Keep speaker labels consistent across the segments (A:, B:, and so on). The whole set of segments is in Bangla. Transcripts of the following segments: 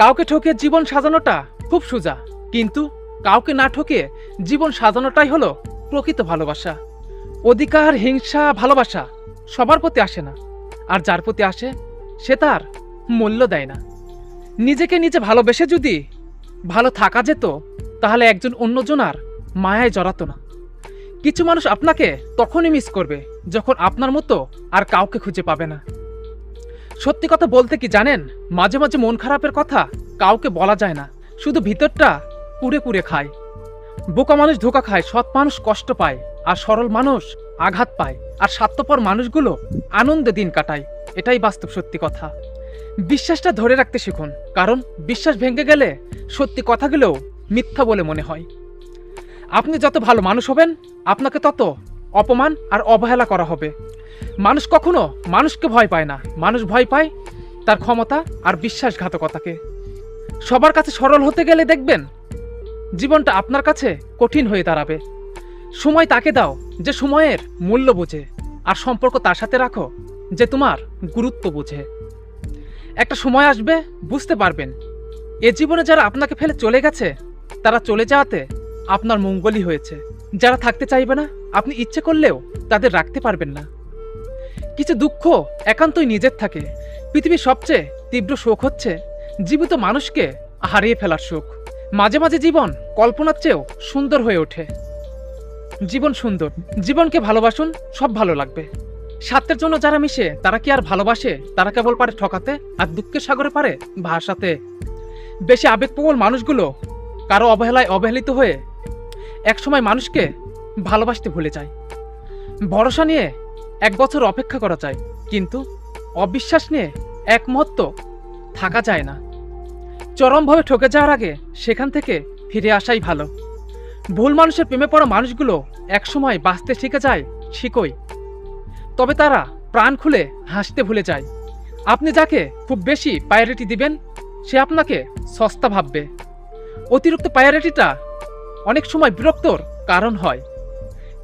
A: কাউকে ঠকিয়ে জীবন সাজানোটা খুব সোজা, কিন্তু কাউকে না ঠকিয়ে জীবন সাজানোটাই হলো প্রকৃত ভালোবাসা। অধিকার, হিংসা, ভালোবাসা সবার প্রতি আসে না, আর যার প্রতি আসে সে তার মূল্য দেয় না। নিজেকে নিজে ভালোবেসে যদি ভালো থাকা যেত, তাহলে একজন অন্যজনার মায়ায় জড়াতো না। কিছু মানুষ আপনাকে তখনই মিস করবে, যখন আপনার মতো আর কাউকে খুঁজে পাবে না। সত্যি কথা বলতে কি জানেন? মাঝে মাঝে মন খারাপের কথা কাউকে বলা যায় না। শুধু ভিতরটা কুড়ে কুড়ে খায়। বোকা মানুষ ধোকা খায়, সৎ মানুষ কষ্ট পায়, আর সরল মানুষ আঘাত পায়, আর স্বার্থপর মানুষগুলো আনন্দে দিন কাটায়। এটাই বাস্তব সত্যি কথা। বিশ্বাসটা ধরে রাখতে শিখুন, কারণ বিশ্বাস ভেঙে গেলে সত্যি কথাগুলোও মিথ্যা বলে মনে হয়। আপনি যত ভালো মানুষ হবেন, আপনাকে তত অপমান আর অবহেলা করা হবে। মানুষ কখনো মানুষকে ভয় পায় না। মানুষ ভয় পায় তার ক্ষমতা আর বিশ্বাসঘাতকতাকে। সবার কাছে সরল হতে গেলে দেখবেন, জীবনটা আপনার কাছে কঠিন হয়ে দাঁড়াবে। সময় তাকে দাও যে সময়ের মূল্য বোঝে আর সম্পর্ক তার সাথে রাখো যে তোমার গুরুত্ব বোঝে। একটা সময় আসবে, বুঝতে পারবেন। এ জীবনে যারা আপনাকে ফেলে চলে গেছে, তারা চলে যাওয়াতে আপনার মঙ্গলই হয়েছে। যারা থাকতে চাইবে না, আপনি ইচ্ছে করলেও তাদের রাখতে পারবেন না। কিছু দুঃখ একান্তই নিজের থাকে। পৃথিবীর সবচেয়ে তীব্র শোক হচ্ছে জীবিত মানুষকে হারিয়ে ফেলার সুখ মাঝে মাঝে জীবন কল্পনার চেয়েও সুন্দর হয়ে ওঠে। জীবন সুন্দর। জীবনকে ভালোবাসুন, সব ভালো লাগবে। স্বার্থের জন্য যারা মিশে, তারা কি আর ভালোবাসে? তারা কেবল পারে ঠকাতে আর দুঃখের সাগরে পারে ভাসাতে। বেশি আবেগপ্রবল মানুষগুলো কারও অবহেলায় অবহেলিত হয়ে একসময় মানুষকে ভালোবাসতে ভুলে যায়। ভরসা নিয়ে এক বছর অপেক্ষা করা যায়, কিন্তু অবিশ্বাস নিয়ে এক মুহূর্ত থাকা যায় না। চরমভাবে ঠকে যাওয়ার আগে সেখান থেকে ফিরে আসাই ভালো। ভুল মানুষের প্রেমে পড়া মানুষগুলো একসময় বাঁচতে শিখে যায় ঠিকই। তবে তারা প্রাণ খুলে হাসতে ভুলে যায়। আপনি যাকে খুব বেশি প্রায়োরিটি দিবেন, সে আপনাকে সস্তা ভাববে। অতিরিক্ত প্রায়োরিটিটা অনেক সময় বিরক্তর কারণ হয়।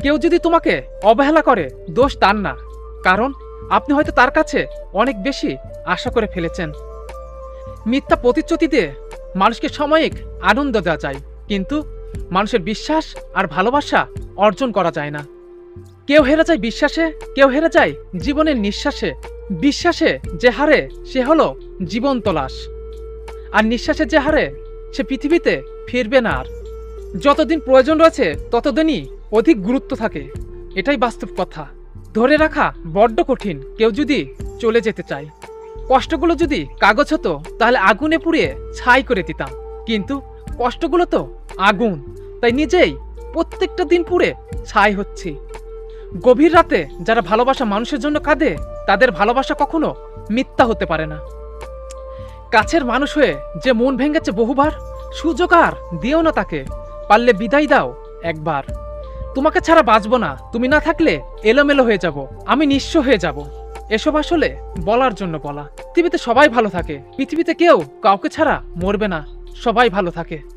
A: কেউ যদি তোমাকে অবহেলা করে, দোষ তার না। কারণ আপনি হয়তো তার কাছে অনেক বেশি আশা করে ফেলেছেন। মিথ্যা প্রতিশ্রুতি দিয়ে মানুষকে সাময়িক আনন্দ দেওয়া যায়, কিন্তু মানুষের বিশ্বাস আর ভালোবাসা অর্জন করা যায় না। কেউ হেরে যায় বিশ্বাসে, কেউ হেরে যায় জীবনের নিঃশ্বাসে। বিশ্বাসে যে হারে সে হলো জীবন্ত লাশ আর নিঃশ্বাসে যে হারে সে পৃথিবীতে ফিরবে না আর। যতদিন প্রয়োজন রয়েছে, ততদিনই অধিক গুরুত্ব থাকে। এটাই বাস্তব কথা। ধরে রাখা বড্ড কঠিন, কেউ যদি চলে যেতে চায়। কষ্টগুলো যদি কাগজ হতো, তাহলে আগুনে পুড়িয়ে ছাই করে দিতাম। কিন্তু কষ্টগুলো তো আগুন, তাই নিজেই প্রত্যেকটা দিন পুড়ে ছাই হচ্ছে। গভীর রাতে যারা ভালোবাসা মানুষের জন্য কাঁদে, তাদের ভালোবাসা কখনো মিথ্যা হতে পারে না। কাছের মানুষ হয়ে যে মন ভেঙেছে বহুবার, সুযোগ আর দিও না তাকে। পারলে বিদায় দাও, একবার। তোমাকে ছাড়া বাঁচবো না। তুমি না থাকলে এলোমেলো হয়ে যাব। আমি নিঃস্ব হয়ে যাব। এসব আসলে বলার জন্য বলা। পৃথিবীতে সবাই ভালো থাকে। পৃথিবীতে কেউ কাউকে ছাড়া মরবে না। সবাই ভালো থাকে।